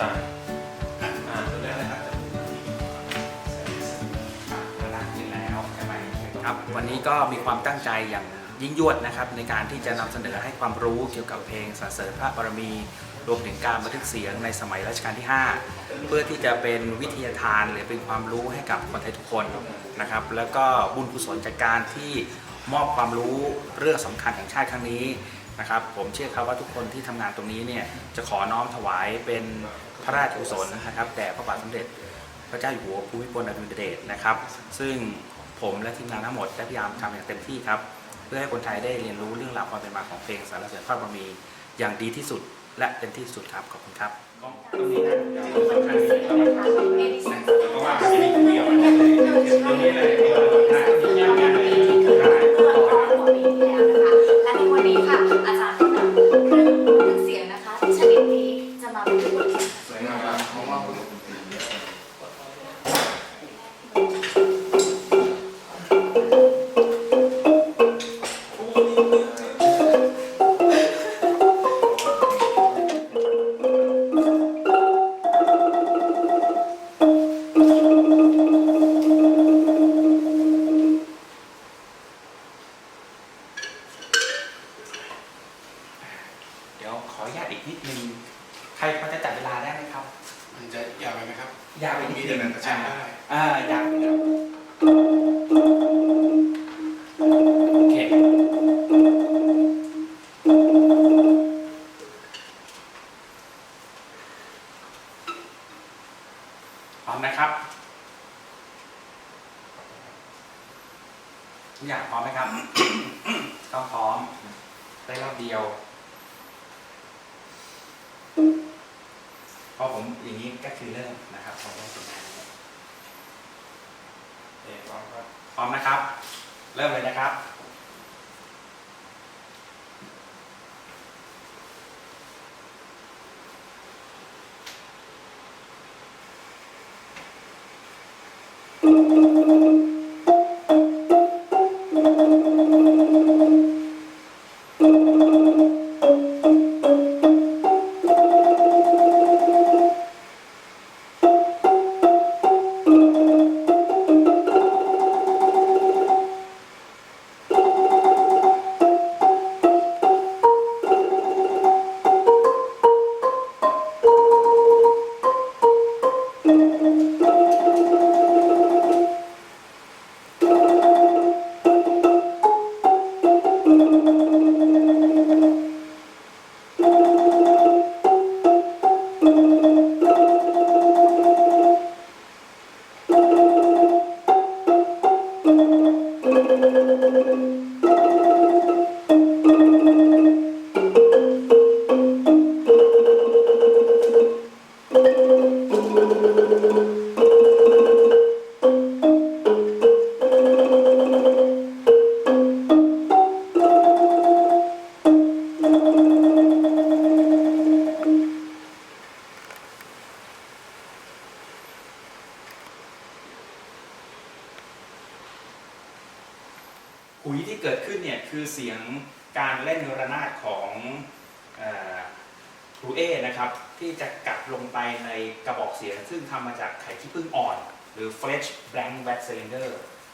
สามอ่าตัวนี้อะไรครับครับวันนี้ก็มีความตั้งใจอย่างยิ่งยวดนะครับในการที่จะนำเสนอให้ความรู้เกี่ยวกับเพลงสรรเสริญพระบารมี รวมถึงการบันทึกเสียงในสมัยรัชกาลที่ 5 เพื่อที่จะเป็นวิทยาทานหรือเป็นความรู้ให้กับคนไทยทุกคนนะครับ แล้วก็บุญกุศลจากการที่มอบความรู้เรื่องสำคัญแห่งชาติครั้งนี้ นะครับผมเชื่อครับว่าทุกคนที่ทำงานตรงนี้เนี่ยจะขอน้อมถวายเป็นพระราชกุศลนะครับแด่พระบาทสมเด็จพระเจ้าอยู่หัวภูมิพลอดุลยเดชนะครับ ซึ่งผมและทีมงานทั้งหมดได้พยายามทำอย่างเต็มที่ครับ เพื่อให้คนไทยได้เรียนรู้เรื่องราวความเป็นมาของเพลงสารเสริญพระบรมีอย่างดีที่สุดและเต็มที่สุดครับขอบคุณครับตรงนี้นะสำคัญที่สุดเพราะว่าที่นี่เดียวตรงนี้เลย ยาวไปนิดมีนึเดือนงนั้นก็ใช้ได้อ่ายาวไปนิดนึงโอเคพร้อมนะครับทุกอย่างพร้อมไหมครับ ต้องพร้อม ได้รอบเดียว พอผมอย่างนี้ก็คือเริ่มนะครับผมเริ่มเป็นงานนี้เอกพร้อมครับพร้อมนะครับ เริ่มเลยนะครับหุ การเล่นระนาดของครูเอนะครับที่จะกัดลงไปในกระบอกเสียง ซึ่งทำมาจากไข่ขี้ผึ้งอ่อน หรือ Fletch Blank Wax Cylinder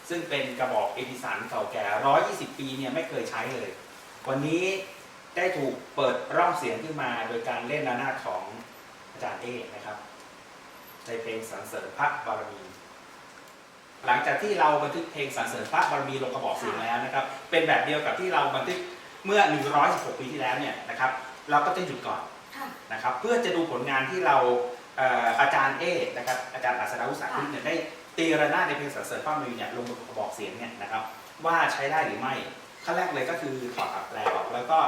ซึ่งเป็นกระบอกเอดิสันเก่าแก่ 120 ปีเนี่ยไม่เคยใช้เลย วันนี้ได้ถูกเปิดร่องเสียงขึ้นมาโดยการเล่นระนาดของอาจารย์เอนะครับในเพลงสรรเสริญพระบารมี หลังจากที่เราบันทึกเพลงสรรเสริญพระบารมีลงกระบอกเสียงแล้วนะครับ เป็นแบบเดียวกับที่เราบันทึก เมื่อ 116 ปีที่แล้วเนี่ยนะครับเราก็จะหยุดก่อนค่ะนะครับเพื่อจะดูผลงานที่เราเอ่ออาจารย์เอนะครับอาจารย์อัศดาวุฒิสาธิตเนี่ยได้ตีระนาดในเพลงสรรเสริญพระบารมีเนี่ยลงบนกระบอกเสียงเนี่ยนะครับว่าใช้ได้หรือไม่ขั้นแรกเลยก็คือถอดอับแปลออกแล้วก็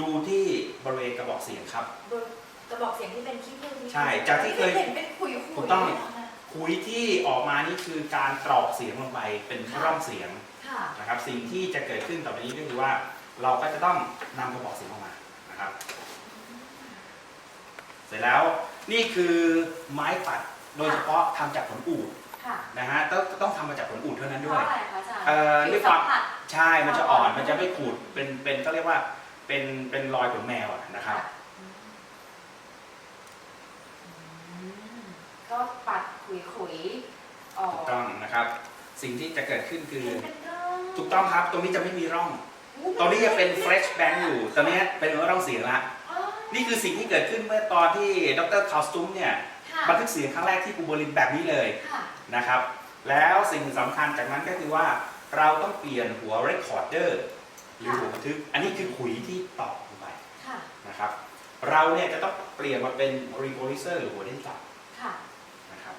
ดูที่บริเวณกระบอกเสียงครับโดยกระบอกเสียงที่เป็นขี้ผึ้งที่ใช่จากที่เคยเห็นเป็นขุยๆถูกต้องเนี่ยนะคุยที่ออกมานี่คือการตรอกเสียงลงไปเป็นร่องเสียงค่ะนะครับสิ่งที่จะเกิดขึ้นต่อไปนี้ก็คือว่า เราก็จะต้องนำกระบอกเสียงออกมานะครับ เสร็จแล้วนี่คือไม้ปัดโดยเฉพาะทำจากผลอูดค่ะนะฮะต้องต้องทำมาจากผลอูดเท่านั้นเพด้วราะย อะไรคะอาจารย์เอ่อผิด้วยความสัมผัส ใช่มันจะอ่อนมันจะไม่ขูดเป็นเป็นก็เรียกว่าเป็นเป็นรอยขนแมวอะนะครับค่ะก็ปัดขุยๆออกถูกต้องนะครับ สิ่งที่จะเกิดขึ้นคือเห็นเป็นร่องถูกต้องครับ ตรงนี้จะไม่มีร่อง ตรงนี้จะเป็น fresh bank อยู่ ตอนนี้เป็นร่องเสียงละอ๋อนี่คือสิ่งที่เกิดขึ้นเมื่อตอนที่ดรคาสตุมเนี่ยค่ะบันทึกเสียงครั้งแรกที่ปูโบลินแบบนี้เลยค่ะนะครับ แล้วสิ่งสำคัญจากนั้นก็คือว่าเราต้องเปลี่ยนหัว recorder หรือหัวบันทึก อันนี้คือขุยที่ต่อลงไปค่ะนะครับ เราเนี่ยจะต้องเปลี่ยนมาเป็น recorder หรือหัวเล่นจับค่ะนะครับ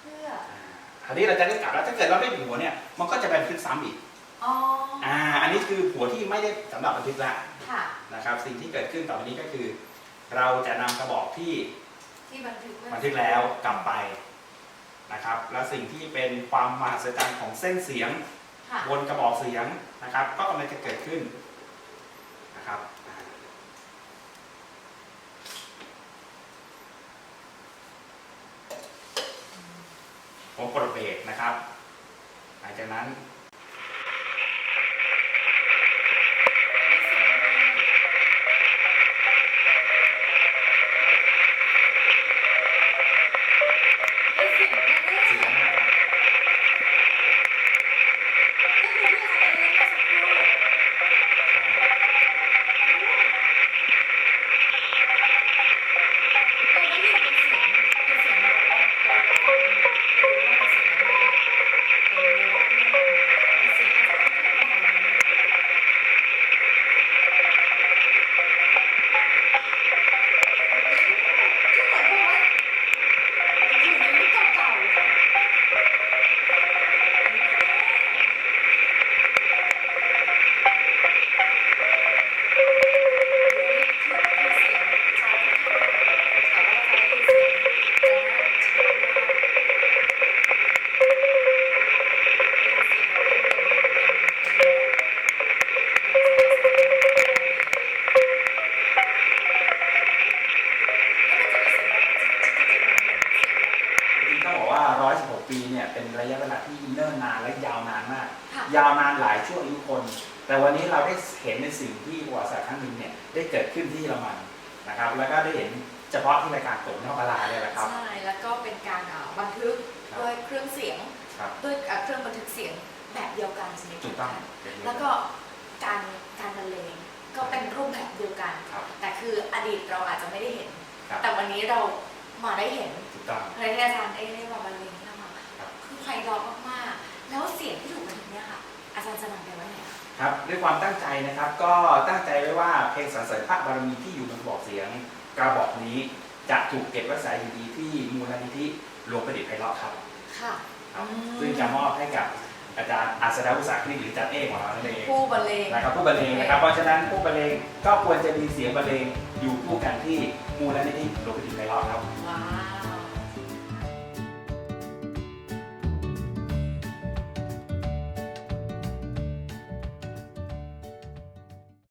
เพื่อ อ่า คราวนี้เราจะได้กลับแล้วถ้าเกิดเราไม่เปลี่ยนหัวเนี่ยมันก็จะบันทึกซ้ำอีกอ๋ออ่าอันนี้คือหัวที่ไม่ได้สำหรับบันทึกละค่ะ นะครับ สิ่งที่เกิดขึ้นต่อไปนี้ก็คือ เราจะนำกระบอกที่ที่บันทึกไว้บันทึกแล้วกลับไปนะครับ และสิ่งที่เป็นความมหัศจรรย์ของเส้นเสียง ค่ะ บนกระบอกเสียงนะครับ ก็กำลังจะเกิดขึ้นนะครับ อ่าผมปลดเบรกนะครับ หลังจากนั้น ได้เสียงแน่ๆ เสียงนะครับ ก็คือที่อาจารย์เล่นเมื่อสักครู่เราได้ยินเป็นเสียงเป็นเสียงเราเราฟังรู้ว่าเป็นเสียงอะไรเป็นเนื้อเป็นเนื้อเป็นเสียงอาจารย์ที่ประมาณนี้คือเหมือนกับว่าอยู่ในยุคเก่าๆ จริงๆต้องบอกว่า 116 ปีเนี่ยเป็นระยะเวลาที่เนิ่นนานและยาวนานมากค่ะยาวนานหลายช่วงอายุคน แต่วันนี้เราได้เห็นในสิ่งที่ประวัติศาสตร์ครั้งหนึ่งเนี่ยได้เกิดขึ้นที่เยอรมันนะครับ แล้วก็ได้เห็นเฉพาะที่รายการโตนอกกาลาเนี่ยแหละครับ ใช่ แล้วก็เป็นการอ่าบันทึกครับด้วยเครื่องเสียงครับด้วยอ่าเครื่องบันทึกเสียงแบบเดียวกันชนิดถูเดีกยวต้อกังนแล้วก็การการบรรเลงก็เป็นรูปแบบเดียวกันครับแต่คืออดีตเราอาจจะไม่ได้เห็นครับแต่วันนี้เรามาได้เห็นถูกต้องเลยที่อาจารย์เอ้ได้มาบรรเลงให้เรามาครับคือไพเราะมากๆ แล้วเสียงที่ถูกบันทึกเนี่ยค่ะ อาจารย์จะนำไปไว้ไหนคะครับด้วยความตั้งใจนะครับก็ตั้งใจไว้ว่าเพลงสรรเสริญพระบารมีที่อยู่บนกระบอกเสียงกระบอกนี้ จะถูกเก็บรักษาอยู่ดีที่มูลนิธิหลวงประดิษฐ์ไพเราะครับค่ะ ครับอืม ซึ่งจะมอบให้กับอาจารย์อัศดาวุษาคณิตหรืออาจารย์เอกของเรานั่นเองผู้บรรเลง นะครับผู้บรรเลงนะครับเพราะฉะนั้นผู้บรรเลงก็ควรจะมีเสียงบรรเลงอยู่คู่กันที่มูลนิธิหลวงประดิษฐ์ไพเราะครับ ว้า